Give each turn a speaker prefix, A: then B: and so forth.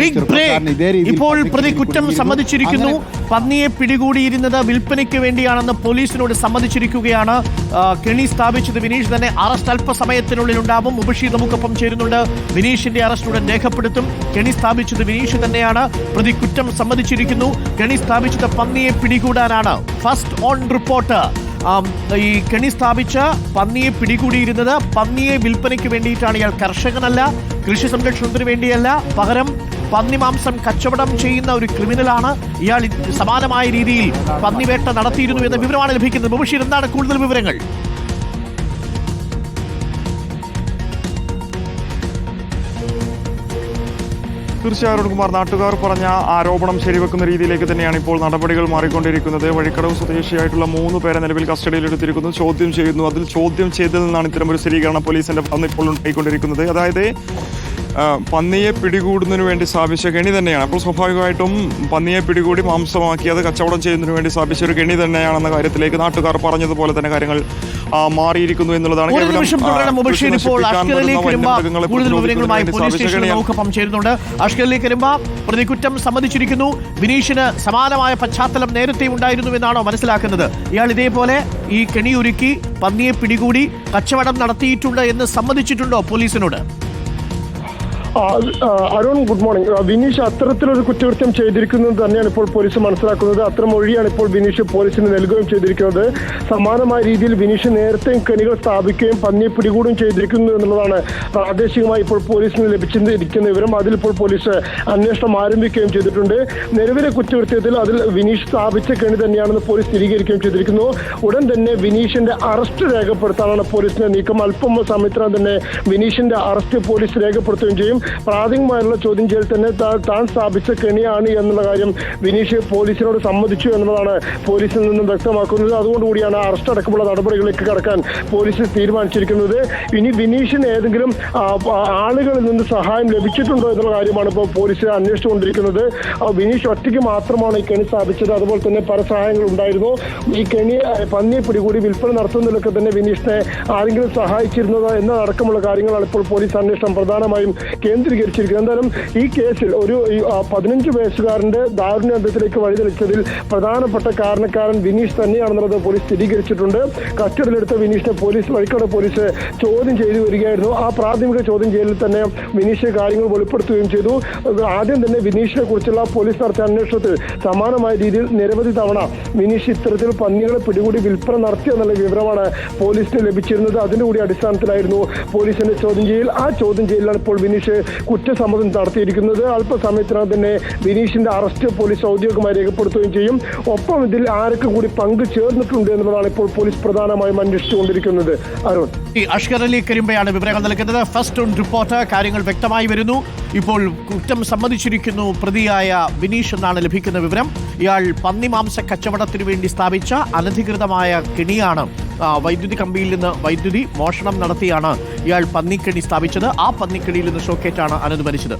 A: Big break ഇപ്പോൾ പ്രതി കുറ്റം സമ്മതിച്ചിരിക്കുന്നു. പന്നിയെ പിടികൂടിയിരുന്നത് വിൽപ്പനയ്ക്ക് വേണ്ടിയാണെന്ന് പോലീസിനോട് സമ്മതിച്ചിരിക്കുകയാണ്. കെണി സ്ഥാപിച്ചത് വിനീഷ് തന്നെ. അറസ്റ്റ് അല്പസമയത്തിനുള്ളിൽ ഉണ്ടാവും മുബഷി നമുക്കൊപ്പം ചേരുന്നുണ്ട്. വിനീഷിന്റെ അറസ്റ്റ് ഉടൻ രേഖപ്പെടുത്തും. കെണി സ്ഥാപിച്ചത് വിനീഷ് തന്നെയാണ്. പ്രതി കുറ്റം സമ്മതിച്ചിരിക്കുന്നു. കെണി സ്ഥാപിച്ചത് പന്നിയെ പിടികൂടാനാണ്. First on report. ഈ കെണി സ്ഥാപിച്ച പന്നിയെ പിടികൂടിയിരുന്നത് പന്നിയെ വിൽപ്പനയ്ക്ക് വേണ്ടിയിട്ടാണ്. ഇയാൾ കർഷകനല്ല. കൃഷി സംരക്ഷണത്തിന് വേണ്ടിയല്ല. പകരം പന്നി മാംസം കച്ചവടം ചെയ്യുന്ന ഒരു ക്രിമിനലാണ്. ഇയാൾ സമാനമായ രീതിയിൽ പന്നിവേട്ട നടത്തിയിരുന്നു എന്ന വിവരമാണ് ലഭിക്കുന്നത്. മുബഷീർ എന്താണ് കൂടുതൽ വിവരങ്ങൾ?
B: തീർച്ചയായും അരുൺകുമാർ നാട്ടുകാർ പറഞ്ഞ ആരോപണം ശരിവെക്കുന്ന രീതിയിലേക്ക് തന്നെയാണ് ഇപ്പോൾ നടപടികൾ മാറിക്കൊണ്ടിരിക്കുന്നത്. വഴിക്കടവ് സ്വദേശിയായിട്ടുള്ള മൂന്ന് പേരെ നിലവിൽ കസ്റ്റഡിയിലെടുത്തിരിക്കുന്നു ചോദ്യം ചെയ്യുന്നു. അതിൽ ചോദ്യം ചെയ്തതിൽ നിന്നാണ് ഇത്തരം ഒരു സ്ഥിരീകരണം പോലീസിന്റെ ഇപ്പോൾ ഉണ്ടായിക്കൊണ്ടിരിക്കുന്നത്. അതായത് പന്നിയെ പിടികൂടുന്നതിന് വേണ്ടി സ്ഥാപിച്ച കെണി തന്നെയാണ്. അപ്പോൾ സ്വാഭാവികമായിട്ടും പന്നിയെ പിടികൂടി മാംസമാക്കി അത് കച്ചവടം ചെയ്യുന്നതിന് വേണ്ടി സ്ഥാപിച്ച ഒരു കെണി തന്നെയാണെന്ന കാര്യത്തിലേക്ക് നാട്ടുകാർ പറഞ്ഞതുപോലെ തന്നെ കാര്യങ്ങൾ മാറിയിരിക്കുന്നു എന്നുള്ളതാണ് പ്രതികുറ്റം
A: വരുമ്പോൾ സമ്മതിച്ചിരിക്കുന്നു. ബിനീഷിന് സമാനമായ പശ്ചാത്തലം നേരത്തെ ഉണ്ടായിരുന്നു എന്നാണോ മനസ്സിലാക്കുന്നത്? ഇയാൾ ഇതേപോലെ ഈ കെണിയൊരുക്കി പന്നിയെ പിടികൂടി കച്ചവടം നടത്തിയിട്ടുണ്ട് എന്ന് സമ്മതിച്ചിട്ടുണ്ടോ പോലീസിനോട്?
C: അരുൺ ഗുഡ് മോർണിംഗ് വിനീഷ് അത്തരത്തിലൊരു കുറ്റകൃത്യം ചെയ്തിരിക്കുന്നത് തന്നെയാണ് ഇപ്പോൾ പോലീസ് മനസ്സിലാക്കുന്നത്. അത്ര മൊഴിയാണ് ഇപ്പോൾ വിനീഷ് പോലീസിന് നൽകുകയും ചെയ്തിരിക്കുന്നത്. സമാനമായ രീതിയിൽ വിനീഷ് നേരത്തെ കെണികൾ സ്ഥാപിക്കുകയും പന്നിയെ പിടികൂടുകയും ചെയ്തിരിക്കുന്നു എന്നുള്ളതാണ് പ്രാദേശികമായി ഇപ്പോൾ പോലീസിന് ലഭിച്ചിരിക്കുന്ന വിവരം. അതിലിപ്പോൾ പോലീസ് അന്വേഷണം ആരംഭിക്കുകയും ചെയ്തിട്ടുണ്ട്. നിലവിലെ കുറ്റകൃത്യത്തിൽ അതിൽ വിനീഷ് സ്ഥാപിച്ച കെണി തന്നെയാണെന്ന് പോലീസ് സ്ഥിരീകരിക്കുകയും ചെയ്തിരിക്കുന്നു. ഉടൻ തന്നെ വിനീഷിന്റെ അറസ്റ്റ് രേഖപ്പെടുത്താനാണ് പോലീസിന്റെ നീക്കം. അല്പം സമയത്തിനകം തന്നെ വിനീഷിന്റെ അറസ്റ്റ് പോലീസ് രേഖപ്പെടുത്തുകയും ചെയ്യും. പ്രാഥമികമായുള്ള ചോദ്യം ചെയ്യൽ തന്നെ താൻ സ്ഥാപിച്ച കെണിയാണ് എന്നുള്ള കാര്യം വിനീഷ് പോലീസിനോട് സമ്മതിച്ചു എന്നുള്ളതാണ് പോലീസിൽ നിന്നും വ്യക്തമാക്കുന്നത്. അതുകൊണ്ടുകൂടിയാണ് അറസ്റ്റ് അടക്കമുള്ള നടപടികളിലേക്ക് കടക്കാൻ പോലീസ് തീരുമാനിച്ചിരിക്കുന്നത്. ഇനി വിനീഷിന് ഏതെങ്കിലും ആളുകളിൽ നിന്ന് സഹായം ലഭിച്ചിട്ടുണ്ടോ എന്നുള്ള കാര്യമാണ് ഇപ്പോൾ പോലീസ് അന്വേഷിച്ചുകൊണ്ടിരിക്കുന്നത്. വിനീഷ് ഒറ്റയ്ക്ക് മാത്രമാണ് ഈ കെണി സ്ഥാപിച്ചത്. അതുപോലെ തന്നെ പല സഹായങ്ങൾ ഉണ്ടായിരുന്നു. ഈ കെണി പന്നിയെ പിടികൂടി വിൽപ്പന നടത്തുന്നതിലൊക്കെ തന്നെ വിനീഷിനെ ആരെങ്കിലും സഹായിച്ചിരുന്നതോ എന്നതടക്കമുള്ള കാര്യങ്ങളാണ് ഇപ്പോൾ പോലീസ് അന്വേഷണം. പ്രധാനമായും കേന്ദ്രീകരിച്ചിരിക്കുന്നത് എന്തായാലും ഈ കേസിൽ ഒരു പതിനഞ്ച് വയസ്സുകാരന്റെ ദാരുണ്യത്തിലേക്ക് വഴിതെളിച്ചതിൽ പ്രധാനപ്പെട്ട കാരണക്കാരൻ വിനീഷ് തന്നെയാണെന്നുള്ളത് പോലീസ് സ്ഥിരീകരിച്ചിട്ടുണ്ട്. കസ്റ്റഡിയിലെടുത്ത വിനീഷിനെ പോലീസ് വഴിക്കട പോലീസ് ചോദ്യം ചെയ്തു വരികയായിരുന്നു. ആ പ്രാഥമിക ചോദ്യം ചെയ്യലിൽ തന്നെ വിനീഷ് കാര്യങ്ങൾ വെളിപ്പെടുത്തുകയും ചെയ്തു. ആദ്യം തന്നെ വിനീഷിനെ കുറിച്ചുള്ള പോലീസ് നടത്തിയ അന്വേഷണത്തിൽ സമാനമായ രീതിയിൽ നിരവധി തവണ വിനീഷ് ഇത്തരത്തിൽ പന്നികളെ പിടികൂടി വിൽപ്പന നടത്തി എന്നുള്ള വിവരമാണ് പോലീസിന് ലഭിച്ചിരുന്നത്. അതിന്റെ കൂടി അടിസ്ഥാനത്തിലായിരുന്നു പോലീസിന്റെ ചോദ്യം ചെയ്യൽ. ആ ചോദ്യം ചെയ്യലിലാണ് ഇപ്പോൾ വിനീഷ് കുറ്റസമ്മതം നടത്തിയിരിക്കുന്നത് അല്പസമയത്തിനകം തന്നെ ബിനീഷിന്റെ അറസ്റ്റ് പോലീസ് ഔദ്യോഗികമായി രേഖപ്പെടുത്തുകയും ചെയ്യും. ഒപ്പം ഇതിൽ ആരൊക്കെ കൂടി പങ്ക് ചേർന്നിട്ടുണ്ട് എന്നുള്ളതാണ് ഇപ്പോൾ പോലീസ് പ്രധാനമായും അന്വേഷിച്ചുകൊണ്ടിരിക്കുന്നത്. അരുൺ.
A: അഷ്കർ അലി കരിമ്പയാണ് വിവരങ്ങൾ നൽകുന്നത്. ഫസ്റ്റ് ഓൺ റിപ്പോർട്ട് കാര്യങ്ങൾ വ്യക്തമായി വരുന്നു. ഇപ്പോൾ കുറ്റം സമ്മതിച്ചിരിക്കുന്നു പ്രതിയായ ബിനീഷ് എന്നാണ് ലഭിക്കുന്ന വിവരം. ഇയാൾ പന്നിമാംസ കച്ചവടത്തിനു വേണ്ടി സ്ഥാപിച്ച അനധികൃതമായ കെണിയാണ് വൈദ്യുതി കമ്പിയിൽ നിന്ന് വൈദ്യുതി മോഷണം നടത്തിയാണ് ഇയാൾ പന്നിക്കെണി സ്ഥാപിച്ചത്. ആ പന്നിക്കെണിയിൽ നിന്ന് ഷോക്കേറ്റാണ് അനന്ത് മരിച്ചത്.